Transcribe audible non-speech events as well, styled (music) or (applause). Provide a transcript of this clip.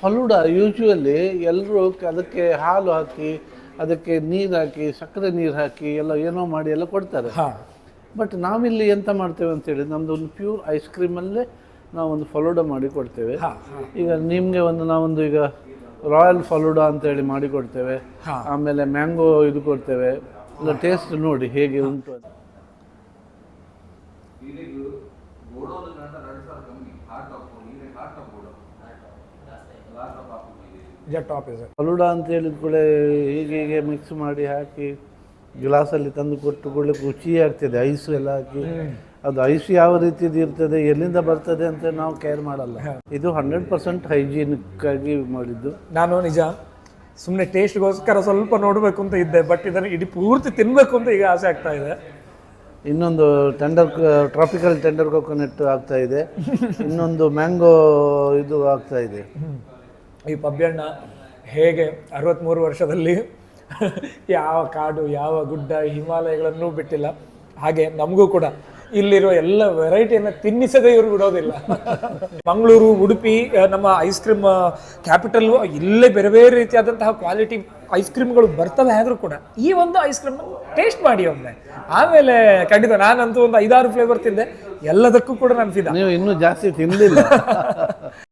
ಫಲೂಡ usually ಎಲ್ಲರೂ ಅದಕ್ಕೆ ಹಾಲು ಹಾಕಿ ಅದಕ್ಕೆ ನೀರು ಹಾಕಿ ಸಕ್ಕರೆ ನೀರು ಹಾಕಿ ಎಲ್ಲ ಏನೋ ಮಾಡಿ ಎಲ್ಲ ಕೊಡ್ತಾರೆ. ಹಾ. ಬಟ್ ನಾವಿಲ್ಲಿ ಎಂತ ಮಾಡ್ತೇವೆ ಅಂತೇಳಿ ನಮ್ದು ಒಂದು ಪ್ಯೂರ್ ಐಸ್ ಕ್ರೀಮಲ್ಲೇ ನಾವೊಂದು ಫಲೂಡ ಮಾಡಿ ಕೊಡ್ತೇವೆ. ಈಗ ನಿಮಗೆ ಒಂದು ನಾವೊಂದು ಈಗ ರಾಯಲ್ ಫಲೂಡ ಅಂತೇಳಿ ಮಾಡಿ ಕೊಡ್ತೇವೆ. ಆಮೇಲೆ ಮ್ಯಾಂಗೋ ಇದು ಕೊಡ್ತೇವೆ. ಇಲ್ಲ ಟೇಸ್ಟ್ ನೋಡಿ ಹೇಗೆ ಉಂಟು ಅಂತ. ಟಾಪ್ ಇದೆ ಫಲೂಡ ಅಂತ ಹೇಳಿದ ಕೂಡ ಹೀಗೆ ಹೀಗೆ ಮಿಕ್ಸ್ ಮಾಡಿ ಹಾಕಿ ಗ್ಲಾಸಲ್ಲಿ ತಂದು ಕೊಟ್ಟು ಕೂಡಲೇ ರುಚಿ ಆಗ್ತದೆ ಐಸು ಎಲ್ಲ ಹಾಕಿ. ಅದು ಐಸ್ ಯಾವ ರೀತಿದು ಇರ್ತದೆ ಎಲ್ಲಿಂದ ಬರ್ತದೆ ಅಂತ ನಾವು ಕೇರ್ ಮಾಡಲ್ಲ. ಇದು ಹಂಡ್ರೆಡ್ ಪರ್ಸೆಂಟ್ ಹೈಜೀನಿಕ್ ಆಗಿ ಮಾಡಿದ್ದು. ನಾನು ನಿಜ ಸುಮ್ಮನೆ ಟೇಸ್ಟ್ಗೋಸ್ಕರ ಸ್ವಲ್ಪ ನೋಡಬೇಕು ಅಂತ ಇದ್ದೆ ಬಟ್ ಇದನ್ನು ಇಡೀ ಪೂರ್ತಿ ತಿನ್ನಬೇಕು ಅಂತ ಈಗ ಆಸೆ ಆಗ್ತಾ ಇದೆ. ಇನ್ನೊಂದು ಟೆಂಡರ್ ಟ್ರಾಪಿಕಲ್ ಟೆಂಡರ್ ಕೊಕೊನೆಟ್ ಆಗ್ತಾ ಇದೆ. (laughs) ಇನ್ನೊಂದು ಮ್ಯಾಂಗೋ ಇದು ಆಗ್ತಾ ಇದೆ. ಈ ಪಬ್ಯಣ್ಣ ಹೇಗೆ ಅರವತ್ತ್ಮೂರು ವರ್ಷದಲ್ಲಿ ಯಾವ ಕಾಡು, ಯಾವ ಗುಡ್ಡ, ಹಿಮಾಲಯಗಳನ್ನು ಬಿಟ್ಟಿಲ್ಲ. ಹಾಗೆ ನಮಗೂ ಕೂಡ ಇಲ್ಲಿರೋ ಎಲ್ಲ ವೆರೈಟಿಯನ್ನು ತಿನ್ನಿಸದೆ ಇವರು ಬಿಡೋದಿಲ್ಲ. ಮಂಗಳೂರು, ಉಡುಪಿ ನಮ್ಮ ಐಸ್ ಕ್ರೀಮ್ ಕ್ಯಾಪಿಟಲ್, ಇಲ್ಲೇ ಬೇರೆ ಬೇರೆ ರೀತಿಯಾದಂತಹ ಕ್ವಾಲಿಟಿ ಐಸ್ ಕ್ರೀಮ್ಗಳು ಬರ್ತವೆ ಆದರೂ ಕೂಡ ಈ ಒಂದು ಐಸ್ ಕ್ರೀಮ್ ಟೇಸ್ಟ್ ಮಾಡಿ ಒಮ್ಮೆ. ಆಮೇಲೆ ಖಂಡಿತ ನಾನಂತೂ ಒಂದು ಐದಾರು ಫ್ಲೇವರ್ ತಿಂದೆ. ಎಲ್ಲದಕ್ಕೂ ಕೂಡ ನಾನು ಇನ್ನೂ ಜಾಸ್ತಿ ತಿನ್ನಲಿಲ್ಲ